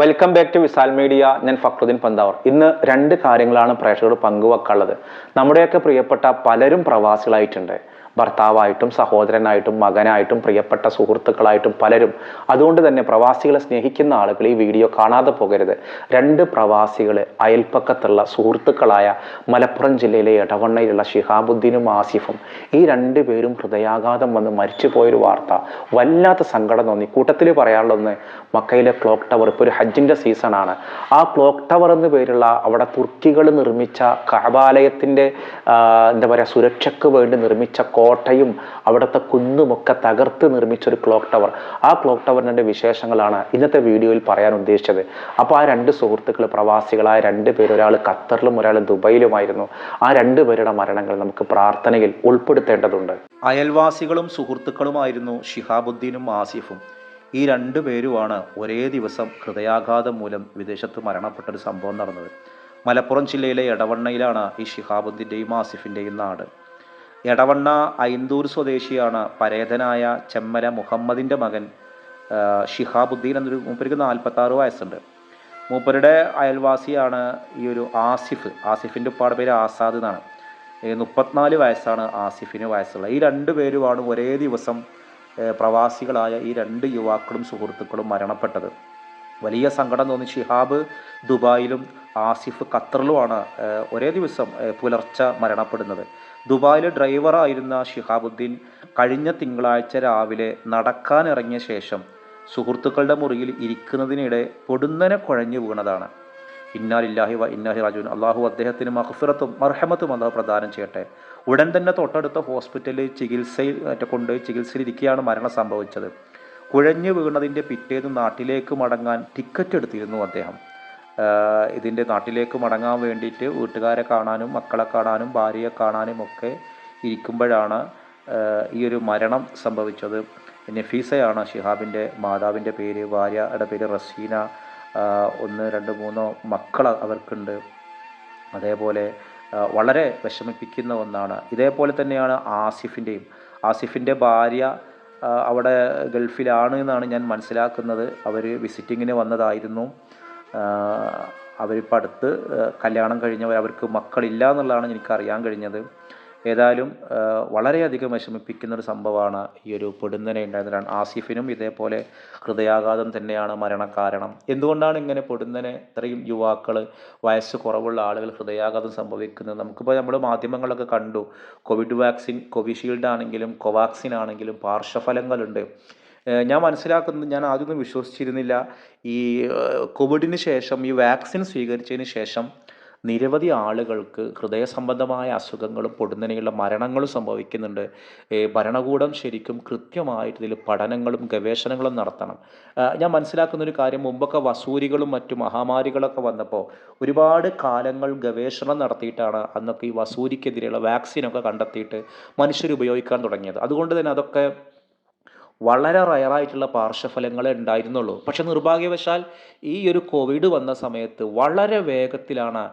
Welcome back to Visal media ഞാൻ ഫക്രുദ്ദീൻ പന്താവർ. ഇന്ന് രണ്ട് കാര്യങ്ങളാണ് പ്രേക്ഷകർ പങ്കുവെക്കാനുള്ളത്. നമ്മുടെയൊക്കെ പ്രിയപ്പെട്ട പലരും പ്രവാസികളായിട്ടുണ്ട്. ഭർത്താവായിട്ടും സഹോദരനായിട്ടും മകനായിട്ടും പ്രിയപ്പെട്ട സുഹൃത്തുക്കളായിട്ടും പലരും. അതുകൊണ്ട് തന്നെ പ്രവാസികളെ സ്നേഹിക്കുന്ന ആളുകൾ ഈ വീഡിയോ കാണാതെ പോകരുത്. രണ്ട് പ്രവാസികൾ അയൽപ്പക്കത്തുള്ള സുഹൃത്തുക്കളായ മലപ്പുറം ജില്ലയിലെ എടവണ്ണയിലുള്ള ഷിഹാബുദ്ദീനും ആസിഫും ഈ രണ്ട് പേരും ഹൃദയാഘാതം വന്ന് മരിച്ചു പോയൊരു വാർത്ത. വല്ലാത്ത സങ്കടം തോന്നി. കൂട്ടത്തിൽ പറയാനുള്ളത് മക്കയിലെ ക്ലോക്ക് ടവർ ഇപ്പോൾ ഒരു ഹജ്ജിന്റെ സീസണാണ് ആ ക്ലോക്ക് ടവർ എന്ന് പേരുള്ള അവിടെ തുർക്കികൾ നിർമ്മിച്ച കാബാലയത്തിന്റെ എന്താ പറയുക സുരക്ഷയ്ക്ക് വേണ്ടി നിർമ്മിച്ച കോട്ടയും അവിടുത്തെ കുന്നുമൊക്കെ തകർത്ത് നിർമ്മിച്ചൊരു ക്ലോക്ക് ടവർ. ആ ക്ലോക്ക് ടവറിന്റെ വിശേഷങ്ങളാണ് ഇന്നത്തെ വീഡിയോയിൽ പറയാൻ ഉദ്ദേശിച്ചത്. അപ്പോൾ ആ രണ്ട് സുഹൃത്തുക്കൾ പ്രവാസികളായ രണ്ട് പേര് ഒരാൾ ഖത്തറിലും ഒരാൾ ദുബൈയിലുമായിരുന്നു. ആ രണ്ട് പേരുടെ മരണങ്ങൾ നമുക്ക് പ്രാർത്ഥനയിൽ ഉൾപ്പെടുത്തേണ്ടതുണ്ട്. അയൽവാസികളും സുഹൃത്തുക്കളുമായിരുന്നു ഷിഹാബുദ്ദീനും ആസിഫും. ഈ രണ്ടു പേരുമാണ് ഒരേ ദിവസം ഹൃദയാഘാതം മൂലം വിദേശത്ത് മരണപ്പെട്ട ഒരു സംഭവം നടന്നത്. മലപ്പുറം ജില്ലയിലെ എടവണ്ണയിലാണ് ഈ ഷിഹാബുദ്ദീന്റെയും ആസിഫിന്റെയും നാട്. എടവണ്ണ ഐന്തൂർ സ്വദേശിയാണ്. പരേതനായ ചെമ്മര മുഹമ്മദിന്റെ മകൻ ഷിഹാബുദ്ദീൻ എന്നൊരു മൂപ്പർക്ക് നാൽപ്പത്താറ് വയസ്സുണ്ട്. മൂപ്പരുടെ അയൽവാസിയാണ് ഈ ഒരു ആസിഫ്. ആസിഫിന്റെ ഉപ്പാടെ പേര് ആസാദ് എന്നാണ്. മുപ്പത്തിനാല് വയസ്സാണ് ആസിഫിന് വയസ്സുള്ളത്. ഈ രണ്ട് പേരുമാണ് ഒരേ ദിവസം പ്രവാസികളായ ഈ രണ്ട് യുവാക്കളും സുഹൃത്തുക്കളും മരണപ്പെട്ടത്. വലിയ സങ്കടം തോന്നി. ഷിഹാബ് ദുബായിലും ആസിഫ് ഖത്തറിലുമാണ് ഒരേ ദിവസം പുലർച്ചെ മരണപ്പെടുന്നത്. ദുബായിലെ ഡ്രൈവറായിരുന്ന ഷിഹാബുദ്ദീൻ കഴിഞ്ഞ തിങ്കളാഴ്ച രാവിലെ നടക്കാനിറങ്ങിയ ശേഷം സുഹൃത്തുക്കളുടെ മുറിയിൽ ഇരിക്കുന്നതിനിടെ പൊടുന്നനെ കുഴഞ്ഞു വീണതാണ്. ഇന്നാലില്ലാഹി വ ഇന്നാഹി റാജുൻ അള്ളാഹു അദ്ദേഹത്തിന് മഹഫിറത്തും മർഹമത്തും അള്ളാഹു പ്രദാനം ചെയ്യട്ടെ. ഉടൻ തന്നെ തൊട്ടടുത്ത ഹോസ്പിറ്റലിൽ ചികിത്സയിൽ കൊണ്ട് ചികിത്സയിലിരിക്കുകയാണ് മരണം സംഭവിച്ചത്. കുഴഞ്ഞു വീണതിന്റെ പിറ്റേന്ന് നാട്ടിലേക്ക് മടങ്ങാൻ ടിക്കറ്റ് എടുത്തിരുന്നു അദ്ദേഹം. ഇതിന്റെ നാട്ടിലേക്ക് മടങ്ങാൻ വേണ്ടിയിട്ട് വീട്ടുകാരെ കാണാനും മക്കളെ കാണാനും ഭാര്യയെ കാണാനും ഒക്കെ ഇരിക്കുമ്പോഴാണ് ഈ ഒരു മരണം സംഭവിച്ചത്. നഫീസയാണ് ഷിഹാബിന്റെ മാതാവിന്റെ പേര് ഭാര്യയുടെ പേര് റസീന. ഒന്ന് രണ്ട് മൂന്നോ മക്കൾ അവർക്കുണ്ട്. അതേപോലെ വളരെ വിഷമിപ്പിക്കുന്ന ഒന്നാണ്. ഇതേപോലെ തന്നെയാണ് ആസിഫിന്റെയും ആസിഫിന്റെ ഭാര്യ അവിടെ ഗൾഫിലാണ് എന്നാണ് ഞാൻ മനസ്സിലാക്കുന്നത്. അവർ വിസിറ്റിങ്ങിന് വന്നതായിരുന്നു. അവരിപ്പോൾ അടുത്ത് കല്യാണം കഴിഞ്ഞവർ അവർക്ക് മക്കളില്ല എന്നുള്ളതാണ് എനിക്ക് അറിയാൻ കഴിഞ്ഞത്. ഏതായാലും വളരെയധികം വിഷമിപ്പിക്കുന്ന ഒരു സംഭവമാണ് ഈ ഒരു പൊടുന്നനെ ഉണ്ടായത് ആസിഫിനും ഇതേപോലെ ഹൃദയാഘാതം തന്നെയാണ് മരണകാരണം. എന്തുകൊണ്ടാണ് ഇങ്ങനെ പൊടുന്നനെ ഇത്രയും യുവാക്കൾ വയസ്സ് കുറവുള്ള ആളുകൾ ഹൃദയാഘാതം സംഭവിക്കുന്നത്? നമുക്കിപ്പോൾ നമ്മൾ മാധ്യമങ്ങളൊക്കെ കണ്ടു. കോവിഡ് വാക്സിൻ കോവിഷീൽഡ് ആണെങ്കിലും കോവാക്സിൻ ആണെങ്കിലും പാർശ്വഫലങ്ങളുണ്ട്. ഞാൻ മനസ്സിലാക്കുന്നത് ഞാൻ ആദ്യമൊന്നും വിശ്വസിച്ചിരുന്നില്ല. ഈ കോവിഡിന് ശേഷം ഈ വാക്സിൻ സ്വീകരിച്ചതിന് ശേഷം നിരവധി ആളുകൾക്ക് ഹൃദയ സംബന്ധമായ അസുഖങ്ങളും പൊടുന്നനെയുള്ള മരണങ്ങളും സംഭവിക്കുന്നുണ്ട്. ഭരണകൂടം ശരിക്കും കൃത്യമായിട്ട് ഇതിൽ പഠനങ്ങളും ഗവേഷണങ്ങളും നടത്തണം. ഞാൻ മനസ്സിലാക്കുന്ന ഒരു കാര്യം മുമ്പൊക്കെ വസൂരികളും മറ്റു മഹാമാരികളൊക്കെ വന്നപ്പോൾ ഒരുപാട് കാലങ്ങൾ ഗവേഷണം നടത്തിയിട്ടാണ് അന്നൊക്കെ ഈ വസൂരിക്കെതിരെയുള്ള വാക്സിനൊക്കെ കണ്ടെത്തിയിട്ട് മനുഷ്യർ ഉപയോഗിക്കാൻ തുടങ്ങിയത്. അതുകൊണ്ട് തന്നെ അതൊക്കെ വളരെ റയറായിട്ടുള്ള പാർശ്വഫലങ്ങളെ ഉണ്ടായിരുന്നുള്ളൂ. പക്ഷെ നിർഭാഗ്യവശാൽ ഈ ഒരു കോവിഡ് വന്ന സമയത്ത് വളരെ വേഗത്തിലാണ്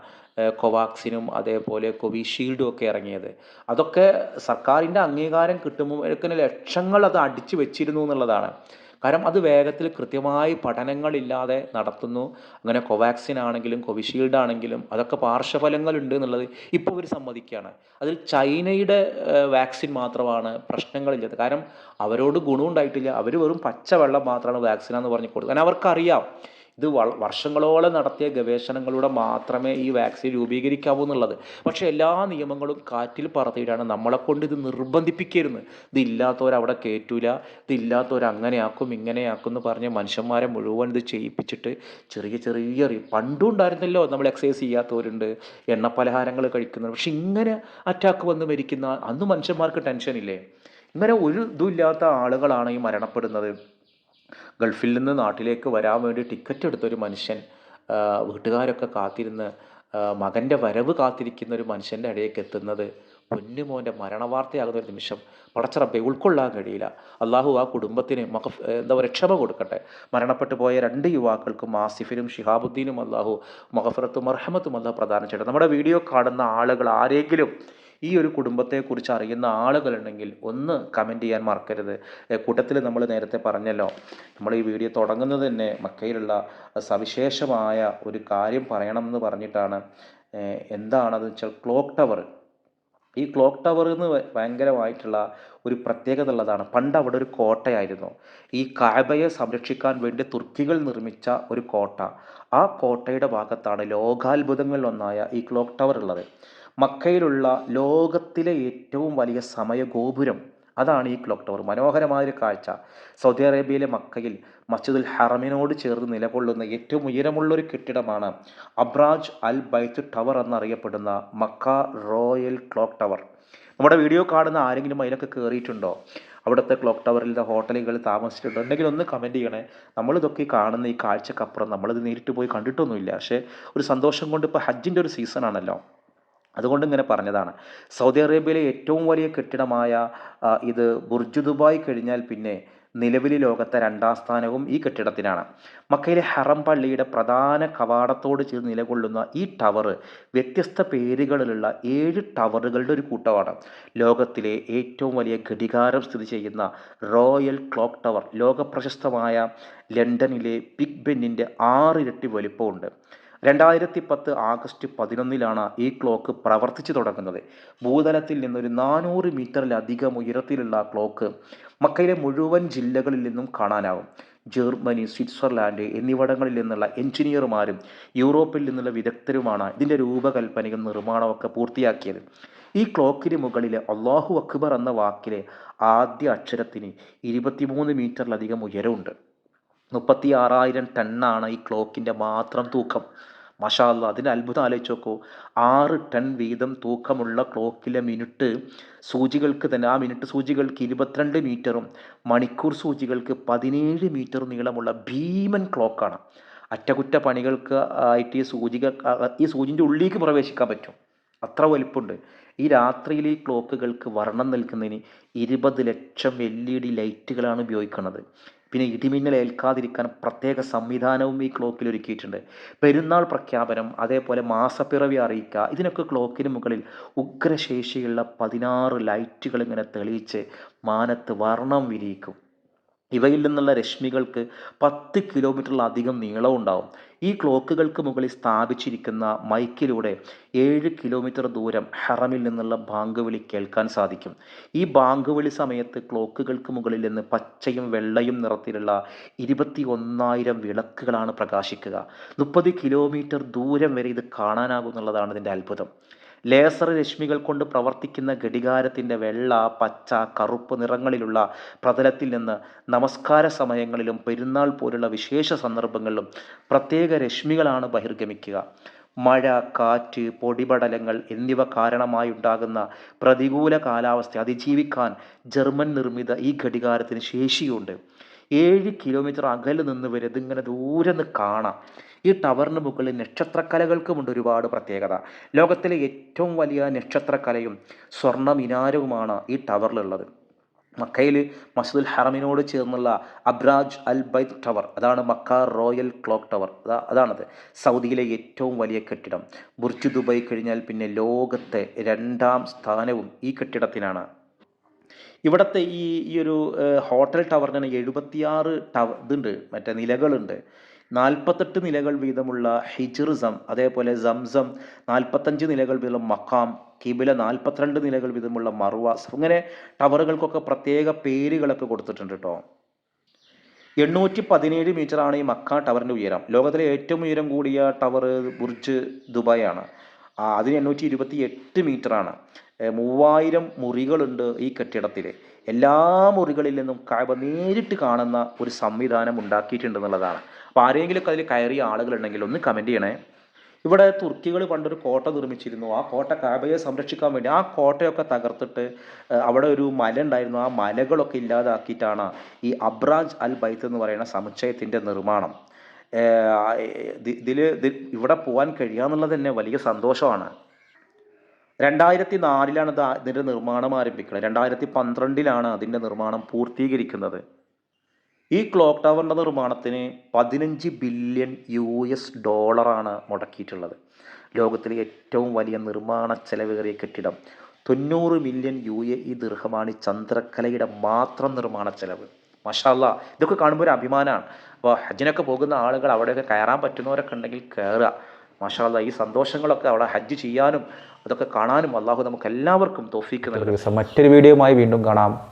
കോവാക്സിനും അതേപോലെ കോവിഷീൽഡും ഒക്കെ ഇറങ്ങിയത്. അതൊക്കെ സർക്കാരിന്റെ അംഗീകാരം കിട്ടുമ്പോഴേക്കിന് ലക്ഷങ്ങൾ അത് അടിച്ചു വെച്ചിരുന്നു എന്നുള്ളതാണ്. കാരണം അത് വേഗത്തിൽ കൃത്യമായി പഠനങ്ങളില്ലാതെ നടത്തുന്നു. അങ്ങനെ കോവാക്സിൻ ആണെങ്കിലും കോവിഷീൽഡ് ആണെങ്കിലും അതൊക്കെ പാർശ്വഫലങ്ങളുണ്ട് എന്നുള്ളത് ഇപ്പോൾ ഇവർ സമ്മതിക്കുകയാണ്. അതിൽ ചൈനയുടെ വാക്സിൻ മാത്രമാണ് പ്രശ്നങ്ങളില്ലാത്തത്. കാരണം അവരോട് ഗുണമുണ്ടായിട്ടില്ല. അവർ വെറും പച്ചവെള്ളം മാത്രമാണ് വാക്സിനാന്ന് പറഞ്ഞു കൊടുത്തത്. കാരണം അവർക്കറിയാം. ഇത് വർഷങ്ങളോളം നടത്തിയ ഗവേഷണങ്ങളിലൂടെ മാത്രമേ ഈ വാക്സിൻ രൂപീകരിക്കാവൂ എന്നുള്ളത്. പക്ഷേ എല്ലാ നിയമങ്ങളും കാറ്റിൽ പറത്തിയിട്ടാണ് നമ്മളെ കൊണ്ട് ഇത് നിർബന്ധിപ്പിക്കരുത്. ഇത് അവിടെ കയറ്റൂല ഇത് ഇല്ലാത്തവർ അങ്ങനെയാക്കും ഇങ്ങനെയാക്കും എന്ന് പറഞ്ഞ് മനുഷ്യന്മാരെ മുഴുവൻ ഇത് ചെയ്യിപ്പിച്ചിട്ട് ചെറിയ ചെറിയ പണ്ടും ഉണ്ടായിരുന്നല്ലോ നമ്മൾ എക്സസൈസ് ചെയ്യാത്തവരുണ്ട് എണ്ണ പലഹാരങ്ങൾ കഴിക്കുന്നവർ. പക്ഷെ ഇങ്ങനെ അറ്റാക്ക് വന്ന് മരിക്കുന്ന അന്ന് മനുഷ്യന്മാർക്ക് ടെൻഷനില്ലേ ഇങ്ങനെ ഒരു ഇതുമില്ലാത്ത ആളുകളാണ് ഈ മരണപ്പെടുന്നത്. ഗൾഫിൽ നിന്ന് നാട്ടിലേക്ക് വരാൻ വേണ്ടി ടിക്കറ്റ് എടുത്തൊരു മനുഷ്യൻ വീട്ടുകാരൊക്കെ കാത്തിരുന്ന് മകന്റെ വരവ് കാത്തിരിക്കുന്ന ഒരു മനുഷ്യന്റെ ഇടയിലേക്ക് എത്തുന്നത് പൊന്നുമോന്റെ മരണവാർത്തയാകുന്ന ഒരു നിമിഷം. പടച്ചറബ്ബെ ഉൾക്കൊള്ളാൻ കഴിയില്ല. അള്ളാഹു ആ കുടുംബത്തിന് മക എന്താ പറയുക ക്ഷമ കൊടുക്കട്ടെ. മരണപ്പെട്ടു പോയ രണ്ട് യുവാക്കൾക്കും ആസിഫിനും ഷിഹാബുദ്ദീനും അള്ളാഹു മഹഫറത്തും അർഹമത്തും അല്ലാഹു പ്രദാനം ചെയ്യട്ടെ. നമ്മുടെ വീഡിയോ കാണുന്ന ആളുകൾ ആരെങ്കിലും ഈ ഒരു കുടുംബത്തെക്കുറിച്ച് അറിയുന്ന ആളുകളുണ്ടെങ്കിൽ ഒന്ന് കമന്റ് ചെയ്യാൻ മറക്കരുത്. കൂട്ടത്തിൽ നമ്മൾ നേരത്തെ പറഞ്ഞല്ലോ നമ്മൾ ഈ വീഡിയോ തുടങ്ങുന്നത് തന്നെ മക്കയിലുള്ള സവിശേഷമായ ഒരു കാര്യം പറയണമെന്ന് പറഞ്ഞിട്ടാണ്. എന്താണെന്ന് വെച്ചാൽ ക്ലോക്ക് ടവർ ഈ ക്ലോക്ക് ടവർ എന്ന് ഭയങ്കരമായിട്ടുള്ള ഒരു പ്രത്യേകത ഉള്ളതാണ്. പണ്ട് അവിടെ ഒരു കോട്ടയായിരുന്നു. ഈ കാബയെ സംരക്ഷിക്കാൻ വേണ്ടി തുർക്കികൾ നിർമ്മിച്ച ഒരു കോട്ട. ആ കോട്ടയുടെ ഭാഗത്താണ് ലോകാത്ഭുതങ്ങളിലൊന്നായ ഈ ക്ലോക്ക് ടവർ ഉള്ളത്. മക്കയിലുള്ള ലോകത്തിലെ ഏറ്റവും വലിയ സമയഗോപുരം. അതാണ് ഈ ക്ലോക്ക് ടവർ. മനോഹരമായൊരു കാഴ്ച. സൗദി അറേബ്യയിലെ മക്കയിൽ മസ്ജിദുൽ ഹറമിനോട് ചേർന്ന് നിലകൊള്ളുന്ന ഏറ്റവും ഉയരമുള്ളൊരു കെട്ടിടമാണ് അബ്രാജ് അൽ ബൈത്ത് ടവർ എന്നറിയപ്പെടുന്ന മക്ക റോയൽ ക്ലോക്ക് ടവർ. നമ്മുടെ വീഡിയോ കാണുന്ന ആരെങ്കിലും അതിലൊക്കെ കയറിയിട്ടുണ്ടോ അവിടുത്തെ ക്ലോക്ക് ടവറിലെ ഹോട്ടലുകൾ താമസിച്ചിട്ടുണ്ടോ? ഉണ്ടെങ്കിൽ ഒന്ന് കമന്റ് ചെയ്യണേ. നമ്മളിതൊക്കെ കാണുന്ന ഈ കാഴ്ചക്കപ്പുറം നമ്മളിത് നേരിട്ട് പോയി കണ്ടിട്ടൊന്നുമില്ല. പക്ഷേ ഒരു സന്തോഷം കൊണ്ട് ഇപ്പോൾ ഹജ്ജിന്റെ ഒരു സീസൺ ആണല്ലോ. അതുകൊണ്ട് ഇങ്ങനെ പറഞ്ഞതാണ്. സൗദി അറേബ്യയിലെ ഏറ്റവും വലിയ കെട്ടിടമായ ഇത് ബുർജ് ദുബായ് കഴിഞ്ഞാൽ പിന്നെ നിലവിലെ ലോകത്തെ രണ്ടാം സ്ഥാനവും ഈ കെട്ടിടത്തിനാണ്. മക്കയിലെ ഹറം പള്ളിയുടെ പ്രധാന കവാടത്തോട് ചേർന്ന് നിലകൊള്ളുന്ന ഈ ടവർ വ്യത്യസ്ത പേരുകളിലുള്ള ഏഴ് ടവറുകളുടെ ഒരു കൂട്ടമാണ്. ലോകത്തിലെ ഏറ്റവും വലിയ ഘടികാരം സ്ഥിതി ചെയ്യുന്ന റോയൽ ക്ലോക്ക് ടവർ ലോകപ്രശസ്തമായ ലണ്ടനിലെ ബിഗ് ബെന്നിന്റെ ആറിരട്ടി വലിപ്പമുണ്ട്. രണ്ടായിരത്തി പത്ത് ആഗസ്റ്റ് പതിനൊന്നിലാണ് ഈ ക്ലോക്ക് പ്രവർത്തിച്ചു തുടങ്ങുന്നത്. ഭൂതലത്തിൽ നിന്നൊരു നാനൂറ് മീറ്ററിലധികം ഉയരത്തിലുള്ള ക്ലോക്ക് മക്കയിലെ മുഴുവൻ ജില്ലകളിൽ നിന്നും കാണാനാവും. ജർമ്മനി സ്വിറ്റ്സർലാൻഡ് എന്നിവിടങ്ങളിൽ നിന്നുള്ള എഞ്ചിനീയർമാരും യൂറോപ്പിൽ നിന്നുള്ള വിദഗ്ധരുമാണ് ഇതിന്റെ രൂപകൽപ്പനയും നിർമ്മാണമൊക്കെ പൂർത്തിയാക്കിയത്. ഈ ക്ലോക്കിന് മുകളിൽ അള്ളാഹു അക്ബർ എന്ന വാക്കിലെ ആദ്യ അക്ഷരത്തിന് ഇരുപത്തിമൂന്ന് മീറ്ററിലധികം ഉയരമുണ്ട്. മുപ്പത്തി ആറായിരം ടണ്ണാണ് ഈ ക്ലോക്കിന്റെ മാത്രം തൂക്കം. മഷാല്ല അതിന്റെ അത്ഭുതം ആലോചിച്ച് നോക്കൂ. ആറ് ടൺ വീതം തൂക്കമുള്ള ക്ലോക്കിലെ മിനിറ്റ് സൂചികൾക്ക് തന്നെ ആ മിനിറ്റ് സൂചികൾക്ക് ഇരുപത്തിരണ്ട് മീറ്ററും മണിക്കൂർ സൂചികൾക്ക് പതിനേഴ് മീറ്റർ നീളമുള്ള ഭീമൻ ക്ലോക്കാണ്. അറ്റകുറ്റപ്പണികൾക്ക് ആയിട്ട് ഈ സൂചിക ഈ സൂചിന്റെ ഉള്ളിലേക്ക് പ്രവേശിക്കാൻ പറ്റും. അത്ര വലിപ്പമുണ്ട് ഈ രാത്രിയിൽ ഈ ക്ലോക്കുകൾക്ക് വർണം നൽകുന്നതിന് ഇരുപത് ലക്ഷം എൽ ഇ ഡി ലൈറ്റുകളാണ് ഉപയോഗിക്കുന്നത്. പിന്നെ ഇടിമിന്നൽ ഏൽക്കാതിരിക്കാൻ പ്രത്യേക സംവിധാനവും ഈ ക്ലോക്കിൽ ഒരുക്കിയിട്ടുണ്ട്. പെരുന്നാൾ പ്രഖ്യാപനം അതേപോലെ മാസപ്പിറവി അറിയിക്കുക ഇതിനൊക്കെ ക്ലോക്കിന് മുകളിൽ ഉഗ്രശേഷിയുള്ള പതിനാറ് ലൈറ്റുകൾ ഇങ്ങനെ തെളിയിച്ച് മാനത്ത് വർണം വിരിയിക്കും. ഇവയിൽ നിന്നുള്ള രശ്മികൾക്ക് പത്ത് കിലോമീറ്ററിലധികം നീളമുണ്ടാവും ഈ ക്ലോക്കുകൾക്ക് മുകളിൽ സ്ഥാപിച്ചിരിക്കുന്ന മൈക്കിലൂടെ ഏഴ് കിലോമീറ്റർ ദൂരം ഹറമിൽ നിന്നുള്ള ബാങ്ക് വിളി കേൾക്കാൻ സാധിക്കും. ഈ ബാങ്ക് വിളി സമയത്ത് ക്ലോക്കുകൾക്ക് മുകളിൽ നിന്ന് പച്ചയും വെള്ളയും നിറത്തിലുള്ള ഇരുപത്തി ഒന്നായിരം വിളക്കുകളാണ് പ്രകാശിക്കുക. മുപ്പത് കിലോമീറ്റർ ദൂരം വരെ ഇത് കാണാനാകുന്നുള്ളതാണ് ഇതിന്റെ അത്ഭുതം. ലേസർ രശ്മികൾ കൊണ്ട് പ്രവർത്തിക്കുന്ന ഘടികാരത്തിന്റെ വെള്ള പച്ച കറുപ്പ് നിറങ്ങളിലുള്ള പ്രതലത്തിൽ നിന്ന് നമസ്കാര സമയങ്ങളിലും പെരുന്നാൾ പോലുള്ള വിശേഷ സന്ദർഭങ്ങളിലും പ്രത്യേക രശ്മികളാണ് ബഹിർഗമിക്കുക. മഴ കാറ്റ് പൊടിപടലങ്ങൾ എന്നിവ കാരണമായുണ്ടാകുന്ന പ്രതികൂല കാലാവസ്ഥ അതിജീവിക്കാൻ ജർമ്മൻ നിർമ്മിത ഈ ഘടികാരത്തിന് ശേഷിയുണ്ട്. ഏഴ് കിലോമീറ്റർ അകലെ നിന്ന് വരെ ഇതിങ്ങനെ ദൂരെ നിന്ന് കാണാം. ഈ ടവറിന് മുകളിൽ നക്ഷത്രക്കലകൾക്കുമുണ്ട് ഒരുപാട് പ്രത്യേകത. ലോകത്തിലെ ഏറ്റവും വലിയ നക്ഷത്രക്കലയും സ്വർണ മിനാരവുമാണ് ഈ ടവറിലുള്ളത്. മക്കയിൽ മസ്ജിദുൽ ഹറമിനോട് ചേർന്നുള്ള അബ്രാജ് അൽ ബൈത്ത് ടവർ അതാണ് മക്ക റോയൽ ക്ലോക്ക് ടവർ അതാ അതാണത്. സൗദിയിലെ ഏറ്റവും വലിയ കെട്ടിടം. ബുർജ് ദുബൈ കഴിഞ്ഞാൽ പിന്നെ ലോകത്തെ രണ്ടാം സ്ഥാനവും ഈ കെട്ടിടത്തിനാണ്. ഇവിടുത്തെ ഈ ഈ ഒരു ഹോട്ടൽ ടവറിന് എഴുപത്തിയാറ് ടവ ഇതുണ്ട് മറ്റേ നിലകളുണ്ട്. നാൽപ്പത്തെട്ട് നിലകൾ വീതമുള്ള ഹിജിർസം അതേപോലെ സംസം നാൽപ്പത്തഞ്ച് നിലകൾ വീതം മക്കാം കിബില നാൽപ്പത്തിരണ്ട് നിലകൾ വീതമുള്ള മറുവാസ് അങ്ങനെ ടവറുകൾക്കൊക്കെ പ്രത്യേക പേരുകളൊക്കെ കൊടുത്തിട്ടുണ്ട് കേട്ടോ എണ്ണൂറ്റി പതിനേഴ് മീറ്ററാണ് ഈ മക്ക ടവറിന്റെ ഉയരം. ലോകത്തിലെ ഏറ്റവും ഉയരം കൂടിയ ടവർ ബുർജ് ദുബായ് ആണ്. അതിന് എണ്ണൂറ്റി ഇരുപത്തി എട്ട് മീറ്ററാണ് മൂവായിരം മുറികളുണ്ട് ഈ കെട്ടിടത്തിൽ എല്ലാ മുറികളിൽ നിന്നും കാബ നേരിട്ട് കാണുന്ന ഒരു സംവിധാനം ഉണ്ടാക്കിയിട്ടുണ്ട് എന്നുള്ളതാണ്. അപ്പോൾ ആരെങ്കിലുമൊക്കെ അതിൽ കയറിയ ആളുകളുണ്ടെങ്കിൽ ഒന്ന് കമന്റ് ചെയ്യണേ. ഇവിടെ തുർക്കികൾ പണ്ടൊരു കോട്ട നിർമ്മിച്ചിരുന്നു. ആ കോട്ട കാബയെ സംരക്ഷിക്കാൻ വേണ്ടി ആ കോട്ടയൊക്കെ തകർത്തിട്ട് അവിടെ ഒരു മല ഉണ്ടായിരുന്നു. ആ മലകളൊക്കെ ഇല്ലാതാക്കിയിട്ടാണ് ഈ അബ്രാജ് അൽ ബൈത്ത് എന്ന് പറയുന്ന സമുച്ചയത്തിന്റെ നിർമ്മാണം. ഇതിൽ ഇവിടെ പോകാൻ കഴിയാന്നുള്ളത് തന്നെ വലിയ സന്തോഷമാണ്. രണ്ടായിരത്തി നാലിലാണ് ഇത് ഇതിന്റെ നിർമ്മാണം ആരംഭിക്കുന്നത്. രണ്ടായിരത്തി പന്ത്രണ്ടിലാണ് അതിന്റെ നിർമ്മാണം പൂർത്തീകരിക്കുന്നത്. ഈ ക്ലോക്ക് ടവറിന്റെ നിർമ്മാണത്തിന് പതിനഞ്ച് ബില്യൺ യു എസ് ഡോളറാണ് മുടക്കിയിട്ടുള്ളത്. ലോകത്തിലെ ഏറ്റവും വലിയ നിർമ്മാണ ചെലവേറിയ കെട്ടിടം. തൊണ്ണൂറ് മില്യൺ യു എ ഇ ദീർഘമാണ് ചന്ദ്രക്കലയുടെ മാത്രം നിർമ്മാണ ചെലവ്. മഷാല്ല ഇതൊക്കെ കാണുമ്പോൾ ഒരു അഭിമാനമാണ് അപ്പോൾ ഹജ്ജിനൊക്കെ പോകുന്ന ആളുകൾ അവിടെയൊക്കെ കയറാൻ പറ്റുന്നവരൊക്കെ ഉണ്ടെങ്കിൽ കയറുക. മഷാല്ല ഈ സന്തോഷങ്ങളൊക്കെ അവിടെ ഹജ്ജ് ചെയ്യാനും അതൊക്കെ കാണാനും അള്ളാഹു നമുക്ക് എല്ലാവർക്കും തോഫിക്കുന്ന മറ്റൊരു വീഡിയോയുമായി വീണ്ടും കാണാം.